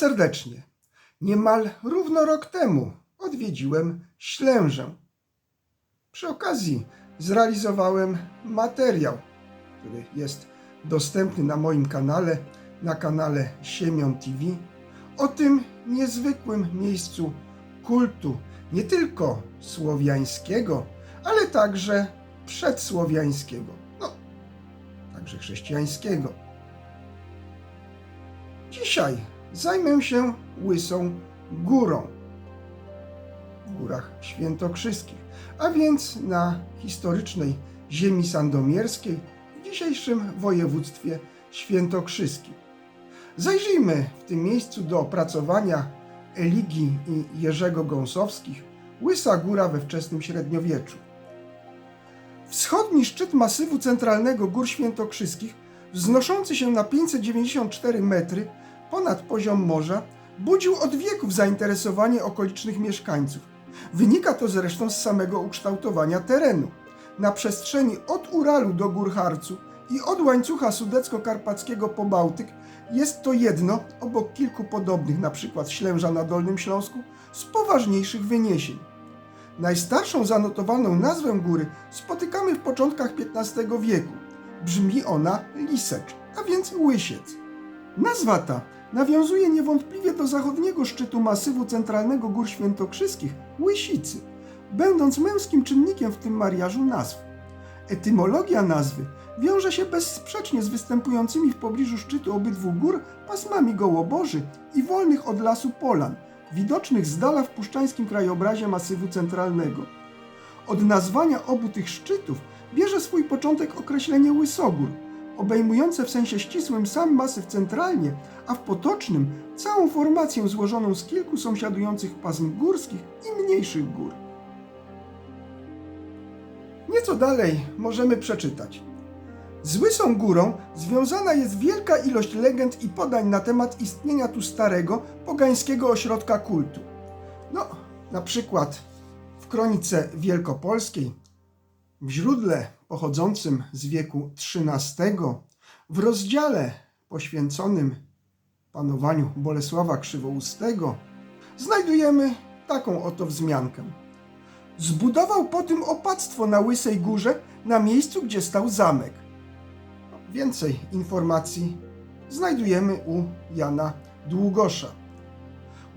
serdecznie. Niemal równo rok temu odwiedziłem Ślężę. Przy okazji zrealizowałem materiał, który jest dostępny na moim kanale, na kanale Siemion TV, o tym niezwykłym miejscu kultu, nie tylko słowiańskiego, ale także przedsłowiańskiego, no, także chrześcijańskiego. Dzisiaj zajmę się Łysą Górą w Górach Świętokrzyskich, a więc na historycznej ziemi sandomierskiej w dzisiejszym województwie świętokrzyskim. Zajrzyjmy w tym miejscu do opracowania Eligi i Jerzego Gąsowskich Łysa Góra we wczesnym średniowieczu. Wschodni szczyt masywu centralnego Gór Świętokrzyskich, wznoszący się na 594 metry ponad poziom morza, budził od wieków zainteresowanie okolicznych mieszkańców. Wynika to zresztą z samego ukształtowania terenu. Na przestrzeni od Uralu do Gór Harcu i od łańcucha sudecko-karpackiego po Bałtyk jest to jedno, obok kilku podobnych, np. Ślęża na Dolnym Śląsku, z poważniejszych wyniesień. Najstarszą zanotowaną nazwę góry spotykamy w początkach XV wieku. Brzmi ona Lisecz, a więc Łysiec. Nazwa ta nawiązuje niewątpliwie do zachodniego szczytu masywu centralnego Gór Świętokrzyskich, Łysicy, będąc męskim czynnikiem w tym mariażu nazw. Etymologia nazwy wiąże się bezsprzecznie z występującymi w pobliżu szczytu obydwu gór pasmami gołoboży i wolnych od lasu polan, widocznych z dala w puszczańskim krajobrazie masywu centralnego. Od nazwania obu tych szczytów bierze swój początek określenie Łysogór, obejmujące w sensie ścisłym sam masyw centralnie, a w potocznym całą formację złożoną z kilku sąsiadujących pasm górskich i mniejszych gór. Nieco dalej możemy przeczytać. Z Łysą Górą związana jest wielka ilość legend i podań na temat istnienia tu starego, pogańskiego ośrodka kultu. No, na przykład w kronice wielkopolskiej, w źródle pochodzącym z wieku XIII, w rozdziale poświęconym panowaniu Bolesława Krzywoustego, znajdujemy taką oto wzmiankę. Zbudował po tym opactwo na Łysej Górze, na miejscu, gdzie stał zamek. Więcej informacji znajdujemy u Jana Długosza.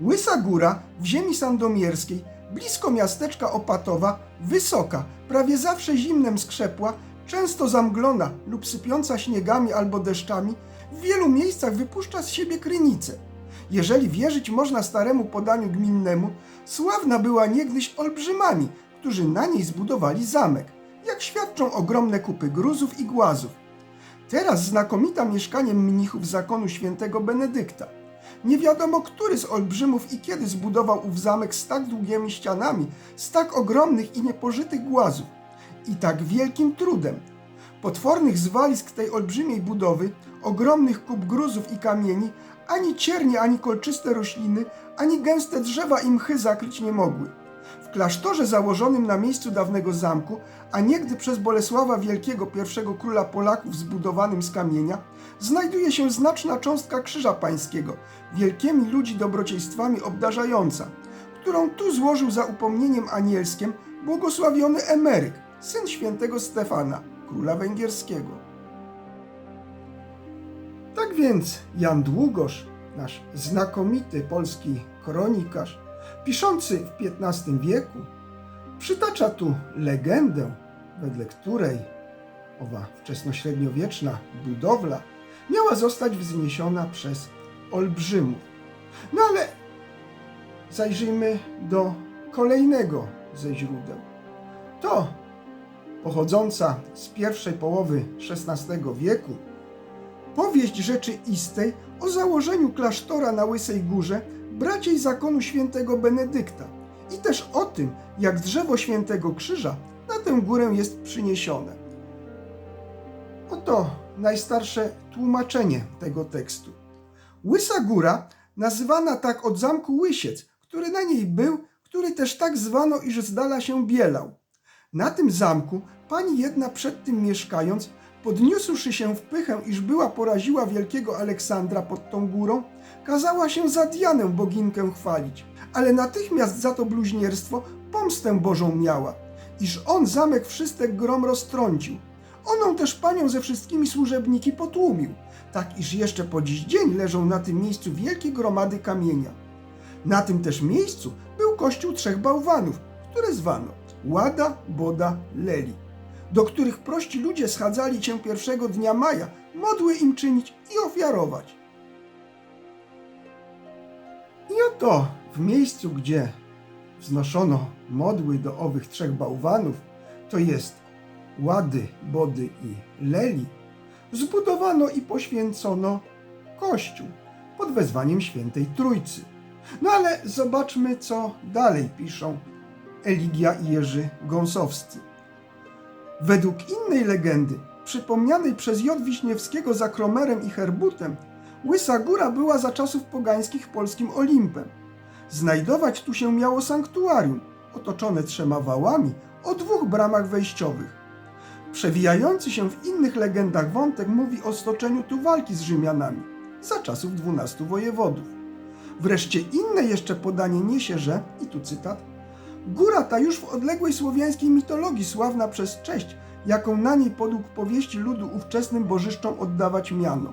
Łysa Góra w ziemi sandomierskiej, blisko miasteczka Opatowa, wysoka, prawie zawsze zimnem skrzepła, często zamglona lub sypiąca śniegami albo deszczami, w wielu miejscach wypuszcza z siebie krynice. Jeżeli wierzyć można staremu podaniu gminnemu, sławna była niegdyś olbrzymami, którzy na niej zbudowali zamek, jak świadczą ogromne kupy gruzów i głazów. Teraz znakomita mieszkaniem mnichów zakonu świętego Benedykta. Nie wiadomo, który z olbrzymów i kiedy zbudował ów zamek z tak długimi ścianami, z tak ogromnych i niepożytych głazów i tak wielkim trudem. Potwornych zwalisk tej olbrzymiej budowy, ogromnych kup gruzów i kamieni, ani ciernie, ani kolczyste rośliny, ani gęste drzewa i mchy zakryć nie mogły. Klasztorze założonym na miejscu dawnego zamku, a niegdy przez Bolesława Wielkiego, pierwszego króla Polaków zbudowanym z kamienia, znajduje się znaczna cząstka Krzyża Pańskiego, wielkimi ludzi dobrocieństwami obdarzająca, którą tu złożył za upomnieniem anielskiem błogosławiony Emeryk, syn świętego Stefana, króla węgierskiego. Tak więc Jan Długosz, nasz znakomity polski kronikarz, piszący w XV wieku, przytacza tu legendę, wedle której owa wczesnośredniowieczna budowla miała zostać wzniesiona przez olbrzymów. No ale zajrzyjmy do kolejnego ze źródeł. To pochodząca z pierwszej połowy XVI wieku powieść rzeczywistej o założeniu klasztora na Łysej Górze braciej zakonu świętego Benedykta i też o tym, jak drzewo świętego krzyża na tę górę jest przyniesione. Oto najstarsze tłumaczenie tego tekstu. Łysa Góra, nazywana tak od zamku Łysiec, który na niej był, który też tak zwano, iż z dala się bielał. Na tym zamku pani jedna przed tym mieszkając, podniósłszy się w pychę, iż była poraziła wielkiego Aleksandra pod tą górą, kazała się za Dianę boginkę chwalić, ale natychmiast za to bluźnierstwo pomstę Bożą miała, iż on zamek wszystek grom roztrącił. Oną też panią ze wszystkimi służebniki potłumił, tak iż jeszcze po dziś dzień leżą na tym miejscu wielkie gromady kamienia. Na tym też miejscu był kościół trzech bałwanów, które zwano Łada, Boda, Leli, do których prości ludzie schadzali się pierwszego dnia maja, modły im czynić i ofiarować. I oto w miejscu, gdzie wznoszono modły do owych trzech bałwanów, to jest Łady, Body i Leli, zbudowano i poświęcono kościół pod wezwaniem świętej Trójcy. No ale zobaczmy, co dalej piszą Eligia i Jerzy Gąsowscy. Według innej legendy, przypomnianej przez J. Wiśniewskiego za Kromerem i Herbutem, Łysa Góra była za czasów pogańskich polskim Olimpem. Znajdować tu się miało sanktuarium, otoczone trzema wałami o dwóch bramach wejściowych. Przewijający się w innych legendach wątek mówi o stoczeniu tu walki z Rzymianami za czasów dwunastu wojewodów. Wreszcie inne jeszcze podanie niesie, że, i tu cytat, góra ta już w odległej słowiańskiej mitologii sławna przez cześć, jaką na niej podług powieści ludu ówczesnym bożyszczom oddawać miano.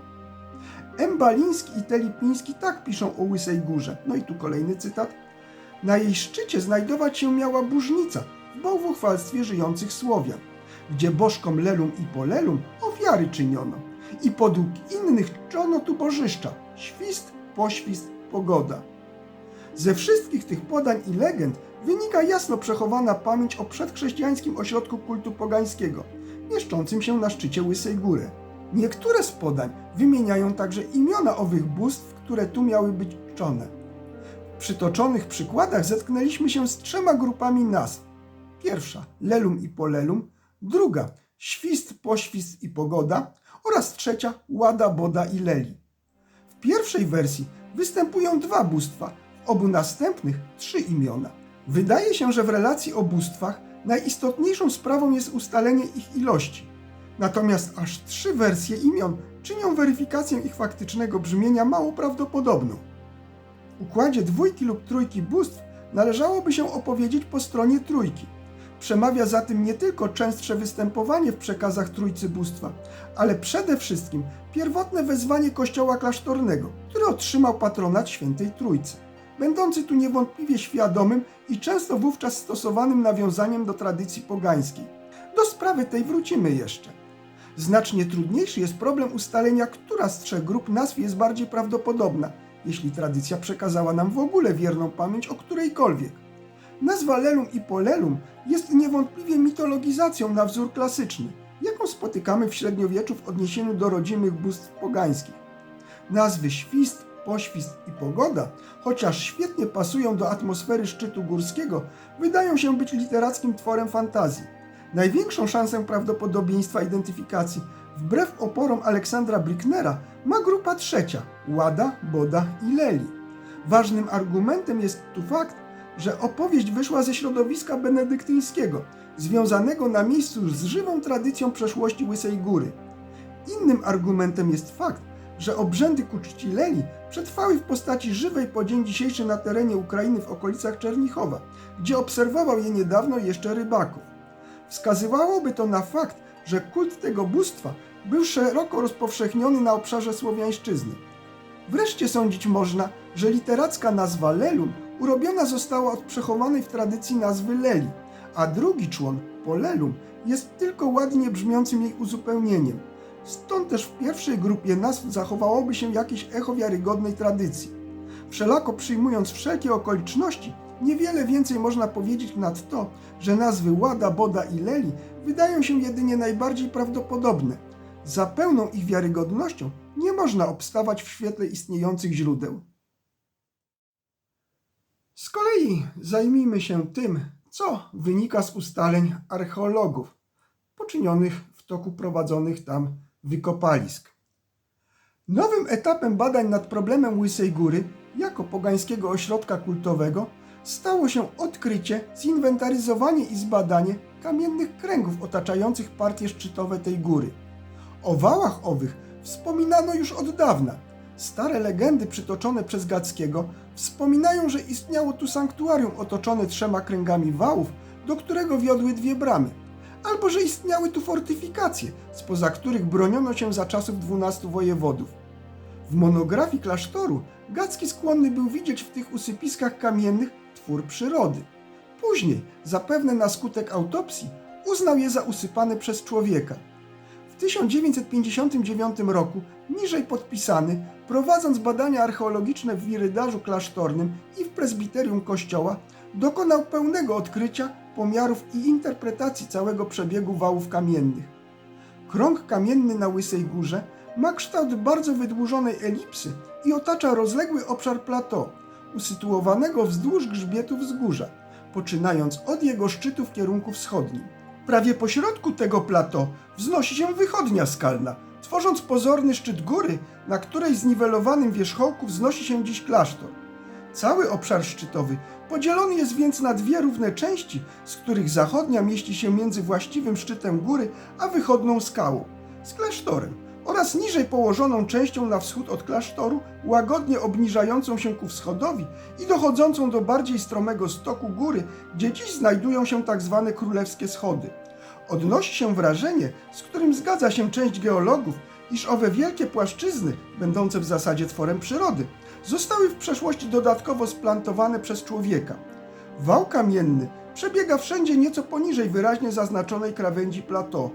M. Baliński i Telipiński tak piszą o Łysej Górze. No i tu kolejny cytat. Na jej szczycie znajdować się miała burznica w bałwochwalstwie żyjących Słowian, gdzie bożkom Lelum i Polelum ofiary czyniono i podług innych czono tu bożyszcza, świst, poświst, pogoda. Ze wszystkich tych podań i legend wynika jasno przechowana pamięć o przedchrześcijańskim ośrodku kultu pogańskiego, mieszczącym się na szczycie Łysej Góry. Niektóre z podań wymieniają także imiona owych bóstw, które tu miały być czczone. W przytoczonych przykładach zetknęliśmy się z trzema grupami nazw. Pierwsza Lelum i Polelum, druga Świst, Poświst i Pogoda oraz trzecia Łada, Boda i Leli. W pierwszej wersji występują dwa bóstwa, w obu następnych trzy imiona. Wydaje się, że w relacji o bóstwach najistotniejszą sprawą jest ustalenie ich ilości. Natomiast aż trzy wersje imion czynią weryfikację ich faktycznego brzmienia mało prawdopodobną. W układzie dwójki lub trójki bóstw należałoby się opowiedzieć po stronie trójki. Przemawia za tym nie tylko częstsze występowanie w przekazach trójcy bóstwa, ale przede wszystkim pierwotne wezwanie kościoła klasztornego, który otrzymał patronat świętej trójcy, będący tu niewątpliwie świadomym i często wówczas stosowanym nawiązaniem do tradycji pogańskiej. Do sprawy tej wrócimy jeszcze. Znacznie trudniejszy jest problem ustalenia, która z trzech grup nazw jest bardziej prawdopodobna, jeśli tradycja przekazała nam w ogóle wierną pamięć o którejkolwiek. Nazwa Lelum i Polelum jest niewątpliwie mitologizacją na wzór klasyczny, jaką spotykamy w średniowieczu w odniesieniu do rodzimych bóstw pogańskich. Nazwy Świst, Poświst i Pogoda, chociaż świetnie pasują do atmosfery szczytu górskiego, wydają się być literackim tworem fantazji. Największą szansę prawdopodobieństwa identyfikacji, wbrew oporom Aleksandra Bricknera, ma grupa trzecia Łada, Boda i Leli. Ważnym argumentem jest tu fakt, że opowieść wyszła ze środowiska benedyktyńskiego, związanego na miejscu z żywą tradycją przeszłości Łysej Góry. Innym argumentem jest fakt, że obrzędy ku czci przetrwały w postaci żywej po dzień dzisiejszy na terenie Ukrainy w okolicach Czernichowa, gdzie obserwował je niedawno jeszcze rybaków. Wskazywałoby to na fakt, że kult tego bóstwa był szeroko rozpowszechniony na obszarze słowiańszczyzny. Wreszcie sądzić można, że literacka nazwa Lelum urobiona została od przechowanej w tradycji nazwy Leli, a drugi człon, Polelum, jest tylko ładnie brzmiącym jej uzupełnieniem. Stąd też w pierwszej grupie nazw zachowałoby się jakieś echo wiarygodnej tradycji. Wszelako przyjmując wszelkie okoliczności, niewiele więcej można powiedzieć nad to, że nazwy Łada, Boda i Leli wydają się jedynie najbardziej prawdopodobne. Za pełną ich wiarygodnością nie można obstawać w świetle istniejących źródeł. Z kolei zajmijmy się tym, co wynika z ustaleń archeologów poczynionych w toku prowadzonych tam wykopalisk. Nowym etapem badań nad problemem Łysej Góry jako pogańskiego ośrodka kultowego stało się odkrycie, zinwentaryzowanie i zbadanie kamiennych kręgów otaczających partie szczytowe tej góry. O wałach owych wspominano już od dawna. Stare legendy przytoczone przez Gackiego wspominają, że istniało tu sanktuarium otoczone trzema kręgami wałów, do którego wiodły dwie bramy, albo że istniały tu fortyfikacje, spoza których broniono się za czasów dwunastu wojewodów. W monografii klasztoru Gacki skłonny był widzieć w tych usypiskach kamiennych twór przyrody. Później, zapewne na skutek autopsji, uznał je za usypane przez człowieka. W 1959 roku, niżej podpisany, prowadząc badania archeologiczne w wirydarzu klasztornym i w prezbiterium kościoła, dokonał pełnego odkrycia, pomiarów i interpretacji całego przebiegu wałów kamiennych. Krąg kamienny na Łysej Górze ma kształt bardzo wydłużonej elipsy i otacza rozległy obszar plateau, usytuowanego wzdłuż grzbietu wzgórza, poczynając od jego szczytu w kierunku wschodnim. Prawie pośrodku tego plateau wznosi się wychodnia skalna, tworząc pozorny szczyt góry, na której zniwelowanym wierzchołku wznosi się dziś klasztor. Cały obszar szczytowy podzielony jest więc na dwie równe części, z których zachodnia mieści się między właściwym szczytem góry a wychodną skałą, z klasztorem, oraz niżej położoną częścią na wschód od klasztoru, łagodnie obniżającą się ku wschodowi i dochodzącą do bardziej stromego stoku góry, gdzie dziś znajdują się tak zwane królewskie schody. Odnosi się wrażenie, z którym zgadza się część geologów, iż owe wielkie płaszczyzny, będące w zasadzie tworem przyrody, zostały w przeszłości dodatkowo splantowane przez człowieka. Wał kamienny przebiega wszędzie nieco poniżej wyraźnie zaznaczonej krawędzi plateau.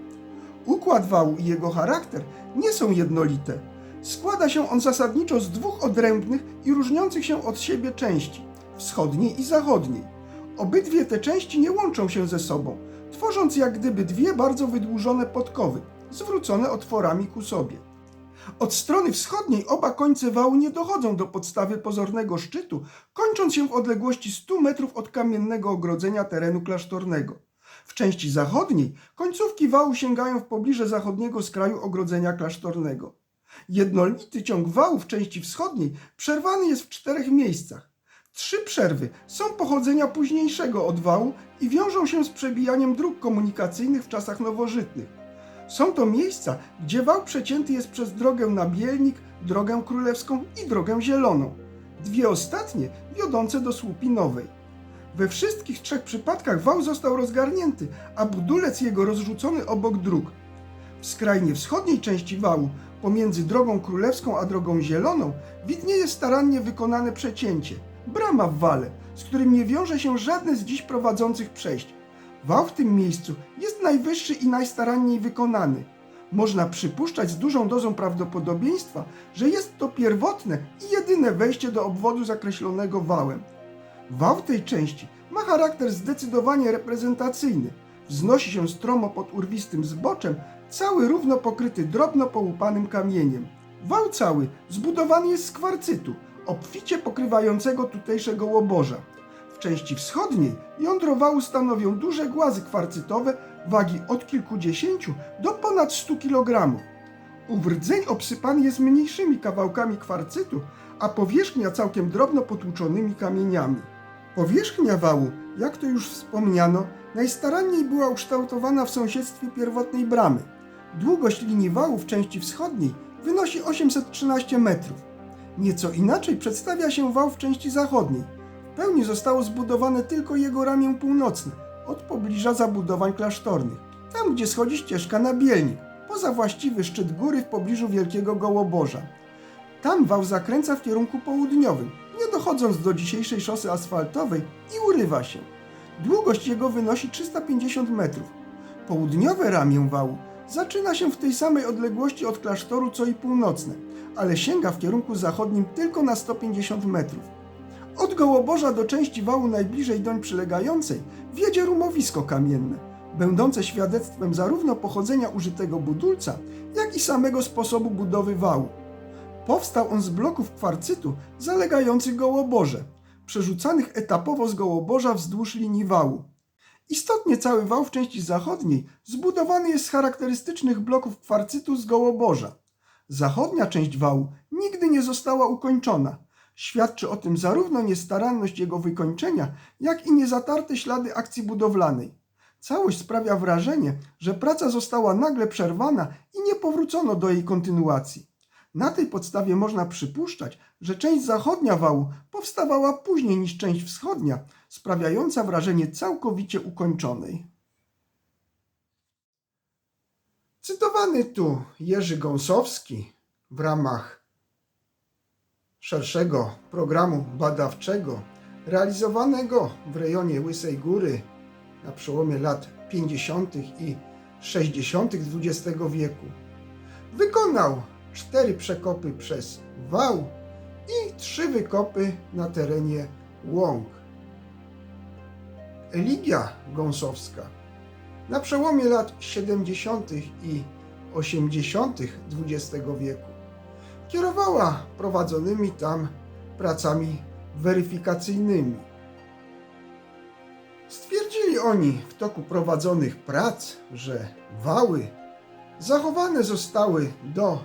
Układ wału i jego charakter nie są jednolite. Składa się on zasadniczo z dwóch odrębnych i różniących się od siebie części wschodniej i zachodniej. Obydwie te części nie łączą się ze sobą, tworząc jak gdyby dwie bardzo wydłużone podkowy, zwrócone otworami ku sobie. Od strony wschodniej oba końce wału nie dochodzą do podstawy pozornego szczytu, kończąc się w odległości 100 metrów od kamiennego ogrodzenia terenu klasztornego. W części zachodniej końcówki wału sięgają w pobliże zachodniego skraju ogrodzenia klasztornego. Jednolity ciąg wału w części wschodniej przerwany jest w czterech miejscach. Trzy przerwy są pochodzenia późniejszego od wału i wiążą się z przebijaniem dróg komunikacyjnych w czasach nowożytnych. Są to miejsca, gdzie wał przecięty jest przez drogę na Bielnik, drogę królewską i drogę zieloną. Dwie ostatnie wiodące do słupi nowej. We wszystkich trzech przypadkach wał został rozgarnięty, a budulec jego rozrzucony obok dróg. W skrajnie wschodniej części wału, pomiędzy drogą królewską a drogą zieloną, widnieje starannie wykonane przecięcie, brama w wale, z którym nie wiąże się żadne z dziś prowadzących przejść. Wał w tym miejscu jest najwyższy i najstaranniej wykonany. Można przypuszczać z dużą dozą prawdopodobieństwa, że jest to pierwotne i jedyne wejście do obwodu zakreślonego wałem. Wał tej części ma charakter zdecydowanie reprezentacyjny. Wznosi się stromo pod urwistym zboczem, cały równo pokryty drobno połupanym kamieniem. Wał cały zbudowany jest z kwarcytu, obficie pokrywającego tutejszego łoborza. W części wschodniej jądro wału stanowią duże głazy kwarcytowe wagi od kilkudziesięciu do ponad 100 kg. Ów rdzeń obsypany jest mniejszymi kawałkami kwarcytu, a powierzchnia całkiem drobno potłuczonymi kamieniami. Powierzchnia wału, jak to już wspomniano, najstaranniej była ukształtowana w sąsiedztwie pierwotnej bramy. Długość linii wału w części wschodniej wynosi 813 metrów. Nieco inaczej przedstawia się wał w części zachodniej. Pełni zostało zbudowane tylko jego ramię północne, od pobliża zabudowań klasztornych, tam gdzie schodzi ścieżka na Bielnik, poza właściwy szczyt góry w pobliżu Wielkiego Gołoborza. Tam wał zakręca w kierunku południowym, nie dochodząc do dzisiejszej szosy asfaltowej i urywa się. Długość jego wynosi 350 metrów. Południowe ramię wału zaczyna się w tej samej odległości od klasztoru co i północne, ale sięga w kierunku zachodnim tylko na 150 metrów. Od Gołoborza do części wału najbliżej doń przylegającej wiedzie rumowisko kamienne, będące świadectwem zarówno pochodzenia użytego budulca, jak i samego sposobu budowy wału. Powstał on z bloków kwarcytu zalegających Gołoborze, przerzucanych etapowo z Gołoborza wzdłuż linii wału. Istotnie cały wał w części zachodniej zbudowany jest z charakterystycznych bloków kwarcytu z Gołoborza. Zachodnia część wału nigdy nie została ukończona. Świadczy o tym zarówno niestaranność jego wykończenia, jak i niezatarte ślady akcji budowlanej. Całość sprawia wrażenie, że praca została nagle przerwana i nie powrócono do jej kontynuacji. Na tej podstawie można przypuszczać, że część zachodnia wału powstawała później niż część wschodnia, sprawiająca wrażenie całkowicie ukończonej. Cytowany tu Jerzy Gąsowski w ramach szerszego programu badawczego realizowanego w rejonie Łysej Góry na przełomie lat 50. i 60. XX wieku. Wykonał cztery przekopy przez wał i trzy wykopy na terenie łąk. Eligia Gąsowska na przełomie lat 70. i 80. XX wieku kierowała prowadzonymi tam pracami weryfikacyjnymi. Stwierdzili oni w toku prowadzonych prac, że wały zachowane zostały do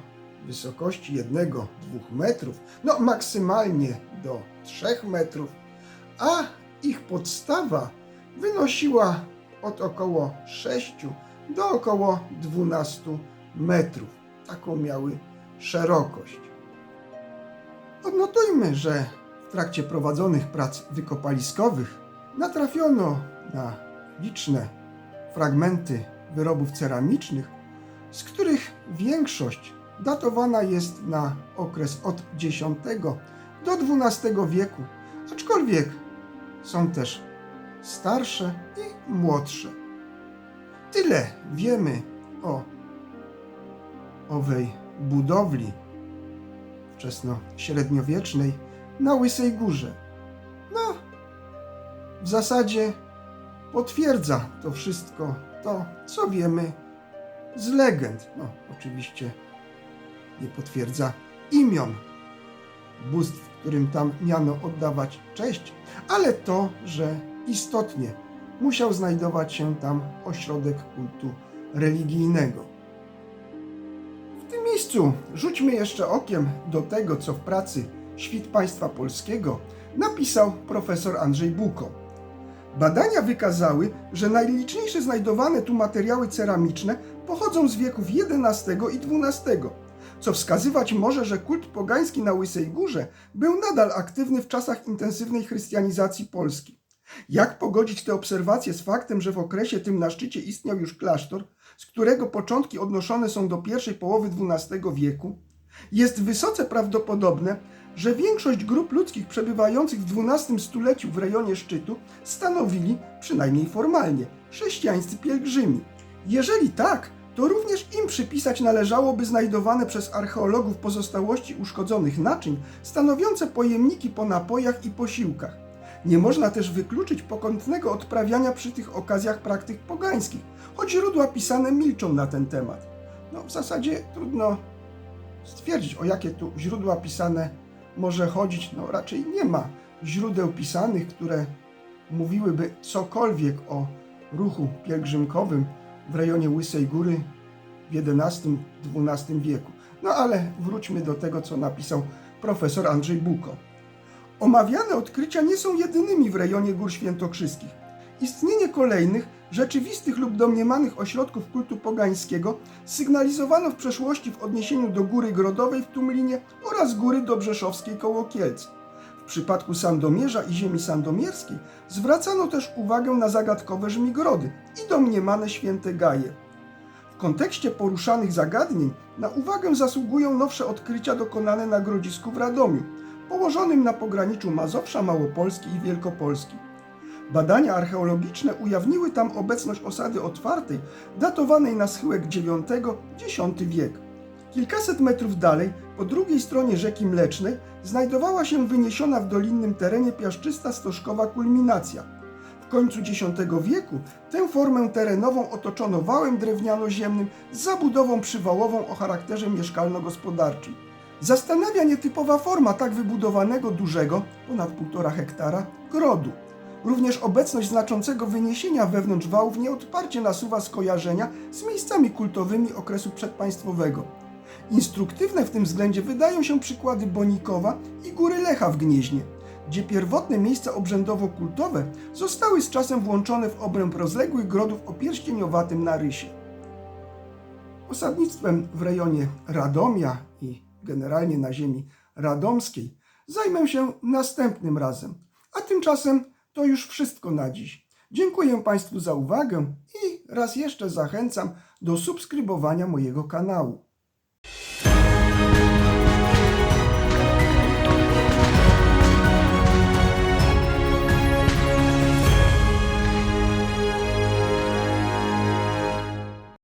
wysokości 1-2 metrów, no maksymalnie do 3 metrów, a ich podstawa wynosiła od około 6 do około 12 metrów. Taką miały szerokość. Odnotujmy, że w trakcie prowadzonych prac wykopaliskowych natrafiono na liczne fragmenty wyrobów ceramicznych, z których większość datowana jest na okres od X do XII wieku, aczkolwiek są też starsze i młodsze. Tyle wiemy o owej budowli wczesnośredniowiecznej na Łysej Górze. No, w zasadzie potwierdza to wszystko to, co wiemy z legend. No, oczywiście nie potwierdza imion bóstw, którym tam miano oddawać cześć, ale to, że istotnie musiał znajdować się tam ośrodek kultu religijnego. Miejscu rzućmy jeszcze okiem do tego, co w pracy Świt Państwa Polskiego napisał profesor Andrzej Buko. Badania wykazały, że najliczniejsze znajdowane tu materiały ceramiczne pochodzą z wieków XI i XII, co wskazywać może, że kult pogański na Łysej Górze był nadal aktywny w czasach intensywnej chrystianizacji Polski. Jak pogodzić te obserwacje z faktem, że w okresie tym na szczycie istniał już klasztor, z którego początki odnoszone są do pierwszej połowy XII wieku? Jest wysoce prawdopodobne, że większość grup ludzkich przebywających w XII stuleciu w rejonie szczytu stanowili, przynajmniej formalnie, chrześcijańscy pielgrzymi. Jeżeli tak, to również im przypisać należałoby znajdowane przez archeologów pozostałości uszkodzonych naczyń, stanowiące pojemniki po napojach i posiłkach. Nie można też wykluczyć pokątnego odprawiania przy tych okazjach praktyk pogańskich, choć źródła pisane milczą na ten temat. No, w zasadzie trudno stwierdzić, o jakie tu źródła pisane może chodzić. No, raczej nie ma źródeł pisanych, które mówiłyby cokolwiek o ruchu pielgrzymkowym w rejonie Łysej Góry w XI-XII wieku. No ale wróćmy do tego, co napisał profesor Andrzej Buko. Omawiane odkrycia nie są jedynymi w rejonie Gór Świętokrzyskich. Istnienie kolejnych, rzeczywistych lub domniemanych ośrodków kultu pogańskiego sygnalizowano w przeszłości w odniesieniu do Góry Grodowej w Tumlinie oraz Góry Dobrzeszowskiej koło Kielc. W przypadku Sandomierza i ziemi sandomierskiej zwracano też uwagę na zagadkowe żmigrody i domniemane święte gaje. W kontekście poruszanych zagadnień na uwagę zasługują nowsze odkrycia dokonane na Grodzisku w Radomiu, położonym na pograniczu Mazowsza Małopolski i Wielkopolski. Badania archeologiczne ujawniły tam obecność osady otwartej, datowanej na schyłek IX-X wiek. Kilkaset metrów dalej, po drugiej stronie rzeki Mlecznej, znajdowała się wyniesiona w dolinnym terenie piaszczysta stożkowa kulminacja. W końcu X wieku tę formę terenową otoczono wałem drewniano-ziemnym z zabudową przywałową o charakterze mieszkalno-gospodarczym. Zastanawia nietypowa forma tak wybudowanego dużego, ponad 1,5 hektara, grodu. Również obecność znaczącego wyniesienia wewnątrz wałów nieodparcie nasuwa skojarzenia z miejscami kultowymi okresu przedpaństwowego. Instruktywne w tym względzie wydają się przykłady Bonikowa i Góry Lecha w Gnieźnie, gdzie pierwotne miejsca obrzędowo-kultowe zostały z czasem włączone w obręb rozległych grodów o pierścieniowatym narysie. Osadnictwem w rejonie Radomia generalnie na ziemi radomskiej, zajmę się następnym razem. A tymczasem to już wszystko na dziś. Dziękuję Państwu za uwagę i raz jeszcze zachęcam do subskrybowania mojego kanału.